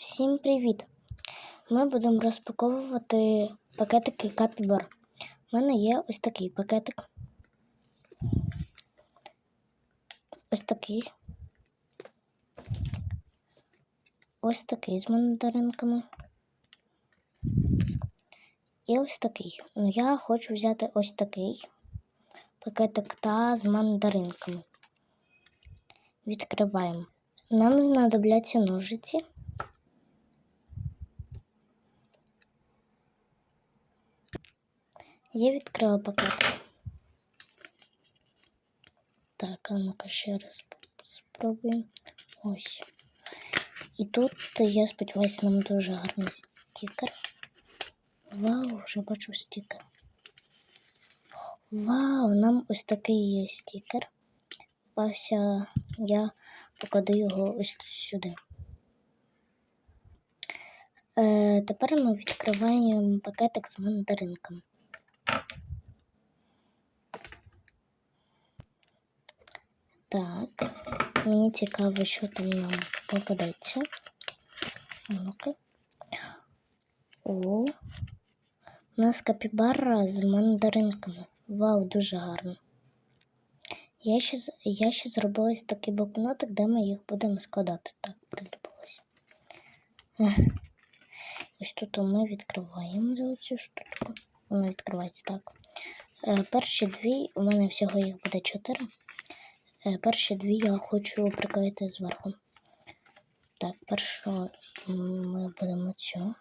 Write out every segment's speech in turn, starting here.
Всім привіт! Ми будемо розпаковувати пакетики Капібар. У мене є ось такий пакетик. Ось такий. Ось такий з мандаринками. І ось такий. Ну, я хочу взяти ось такий пакетик та з мандаринками. Відкриваємо. Нам знадобляться ножиці. Я відкрила пакет. Так, а ну-ка ще раз спробуємо. Ось. І тут, я сподіваюся, нам дуже гарний стікер. Вау, вже бачу стікер. Вау, нам ось такий є стікер. Пася, я покладу його ось сюди. Е, тепер ми відкриваємо пакетик з мандаринками. Так, мені цікаво, що там нам попадеться. Ну-ка. О, у нас капібара з мандаринками. Вау, дуже гарно. Я ще, я ще зробила ось такий блокнотик, де ми їх будемо складати. Так, придумалось. Ось тут ми відкриваємо за цю штучку. Вона відкривається так. Е, перші дві, у мене всього їх буде чотири. Е, Перші дві я хочу прикрити зверху. Так, першу ми будемо цю.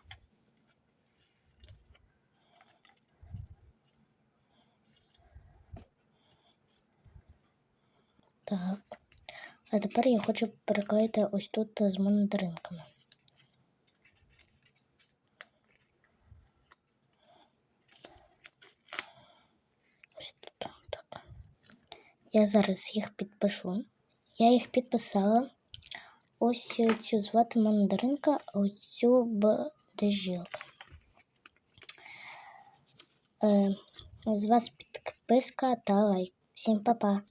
Так. А тепер я хочу приклеїти ось тут з мандаринками. Ось тут так. Я зараз їх підпишу. Я їх підписала. Ось цю звати мандаринка, а оцю цю бдежілка. Е, з вас підписка та лайк. Всім па-па!